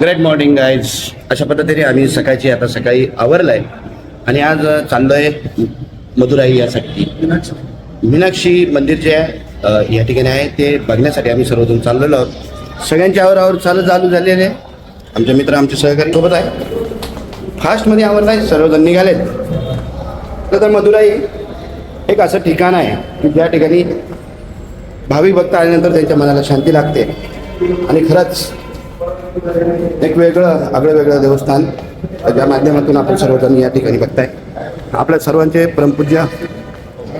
Great morning guys अशा पद्धतीने आम्ही सकाळची आता सकाळी आवरलं आहे आणि आज चाललो आहे मदुराई यासाठी. मीनाक्षी मंदिर जे आहे या ठिकाणी आहे ते बघण्यासाठी आम्ही सर्वजण चाललेलो आहोत. सगळ्यांची आवरावर चालत चालू झालेले आहे. आमचे मित्र आमचे सहकारी सोबत आहे. फास्टमध्ये आवडला आहे सर्वजण निघालेत. तर मदुराई एक असं ठिकाण आहे की ज्या ठिकाणी भावी भक्त आल्यानंतर त्यांच्या मनाला शांती लागते. आणि खरंच एक वेगळं आगळं वेगळं देवस्थान ज्या माध्यमातून आपण सर्वजण या ठिकाणी बघताय. आपल्या सर्वांचे परमपूज्य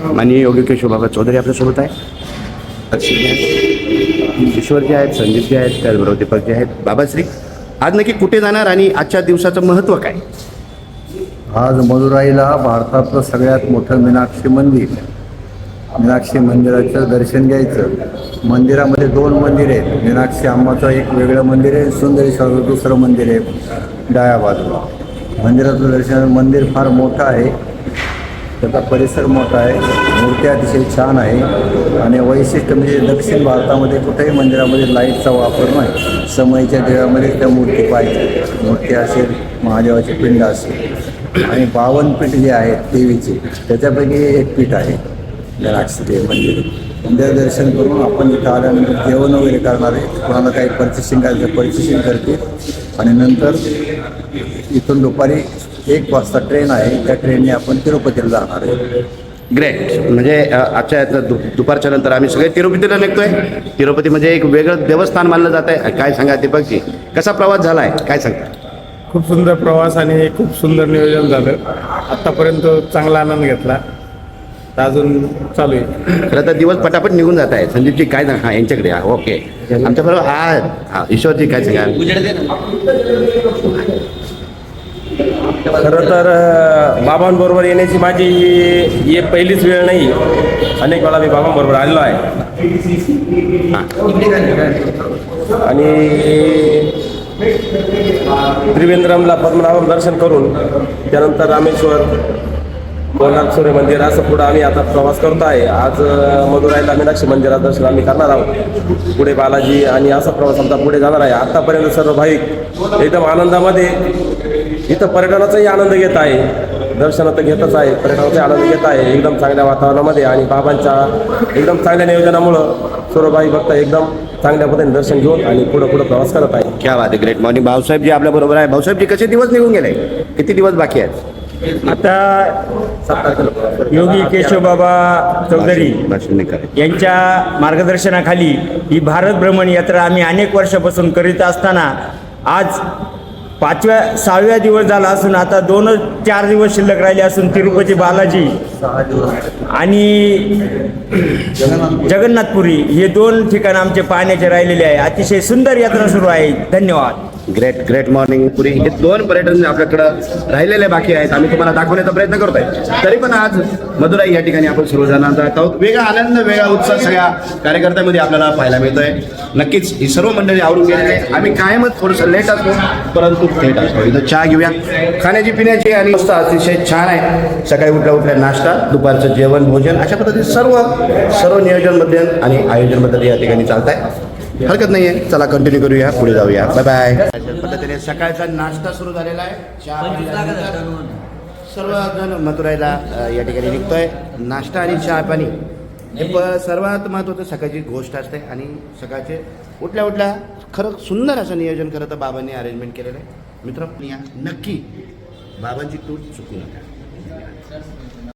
माननीय योगी केशवबाबा चौधरी आपल्यासोबत आहे. लक्ष्मी आहेत, ईश्वर जे आहेत संदीप जे आहेत त्याचबरोबर दीपक जे आहेत बाबाश्री. आज नक्की कुठे जाणार आणि आजच्या दिवसाचं महत्त्व काय? आज मदुराईला भारतातलं सगळ्यात मोठं मीनाक्षी मंदिर. मीनाक्षी मंदिराचं दर्शन घ्यायचं. मंदिरामध्ये दोन मंदिर आहेत. मीनाक्षी आंबाचं एक वेगळं मंदिर आहे सुंदरेश्वराचं दुसरं मंदिर आहे डाव्या बाजूला. मंदिराचं दर्शन मंदिर फार मोठं आहे. त्याचा परिसर मोठा आहे. मूर्ती अतिशय छान आहे. आणि वैशिष्ट्य म्हणजे दक्षिण भारतामध्ये कुठेही मंदिरामध्ये लाईटचा वापर नाही. समईच्या देवामध्ये त्या मूर्ती पाहिजे. मूर्ती असेल महादेवाची पिंड असेल. आणि बावन पीठ जे आहेत देवीचे त्याच्यापैकी एक पीठ आहे. मीनाक्षी देवी मंदिर मंदिर दर्शन करून आपण इथं आल्यानंतर जेवण वगैरे करणार आहे. कोणाला काही पर्चेसिंग करायचं पर्चेसिंग करते. आणि नंतर इथून दुपारी एक वाजता ट्रेन आहे. त्या ट्रेनने आपण तिरुपतीला जाणार आहे. ग्रेट म्हणजे आजच्या यातनं दु दुपारच्या नंतर आम्ही सगळे तिरुपतीला निघतोय. तिरुपती म्हणजे एक वेगळं देवस्थान मानलं जात आहे काय सांगा दीपकजी कसा प्रवास झाला आहे काय सांगता खूप सुंदर प्रवास आणि खूप सुंदर नियोजन झालं. आत्तापर्यंत चांगला आनंद घेतला. तर अजून चालू आहे. खरं तर दिवस पटापट निघून जात आहे संदीपजी काय सांगा? हा यांच्याकडे हा ओके. आमच्या बरोबर हा हा ईश्वरजी काय सांगा? खरं तर अ, बाबांबरोबर येण्याची माझी ही ही पहिलीच वेळ नाही. अनेक वेळा मी बाबांबरोबर आलेलो आहे. आणि त्रिवेंद्रमला पद्मनाभम दर्शन करून त्यानंतर रामेश्वर कोणार्क सूर्य मंदिर असं पुढं आम्ही आता प्रवास करतो आहे. आज अ, मदुराईला मीनाक्षी मंदिरात दर्शन आम्ही करणार आहोत. पुढे बालाजी आणि असा प्रवास आमचा पुढे जाणार आहे. आत्तापर्यंत सर्व भाविक एकदम आनंदामध्ये इथं पर्यटनाचाही आनंद घेत आहे. दर्शन तर घेतच आहे. पर्यटनाचा आनंद घेत आहे. एकदम चांगल्या वातावरणामध्ये आणि बाबांच्या एकदम चांगल्या नियोजनामुळं सर्वभाई भक्त एकदम चांगल्या पद्धतीने दर्शन घेऊन आणि पुढं पुढं प्रवास करत आहे क्या बात आहे ग्रेट मॉर्निंग भाऊसाहेबजी आपल्या बरोबर आहे. भाऊसाहेबजी कसे दिवस निघून गेले? किती दिवस बाकी आहेत? आता योगी केशवबाबा चौधरी. यांच्या मार्गदर्शनाखाली ही भारत भ्रमण यात्रा आम्ही अनेक वर्षापासून करीत असताना आज पाचव्या सहाव्या दिवस झाला असून आता दोनच चार दिवस शिल्लक राहिले असून तिरुपती बालाजी आणि जगन्नाथपुरी हे दोन ठिकाण आमचे पाहण्याचे राहिलेले आहे. अतिशय सुंदर यात्रा सुरू आहे. धन्यवाद. Great great morning Puri. हे दोन पर्यटन आपल्याकडं राहिलेले बाकी आहेत. आम्ही तुम्हाला दाखवण्याचा प्रयत्न करतोय. तरी पण आज मदुराई या ठिकाणी आपण सुरू जात आहोत. वेगळा आनंद वेगळा उत्साह सगळ्या कार्यकर्त्यामध्ये आपल्याला पाहायला मिळतोय. नक्कीच ही सर्व मंडळी आवडून गेलेली आहे आम्ही कायमच थोडंसं लेट असतो परंतु थेट असतो. इथं चहा घेऊया. खाण्याची पिण्याची आणि मस्त अतिशय छान आहे. सकाळी उठल्या उठल्या नाश्ता दुपारचं जेवण भोजन अशा पद्धतीने सर्व सर्व नियोजनमध्ये आणि आयोजनबद्दल या ठिकाणी चालत आहे हरकत नाही आहे चला कंटिन्यू करूया. पुढे जाऊया. बाय बाय पद्धतीने सकाळचा नाश्ता सुरू झालेला आहे. चहा पाणी झाल्यानंतर सर्वजण मथुराईला अ, या ठिकाणी निघतोय. नाश्ता आणि चहा पाणी हे प सर्वात महत्त्वाचं सकाळची गोष्ट असते आणि सकाळचे उठल्या उठल्या खरं सुंदर असं नियोजन खरं तर बाबांनी अरेंजमेंट केलेलं आहे. मित्र या नक्की बाबांची टूर चुकू नका.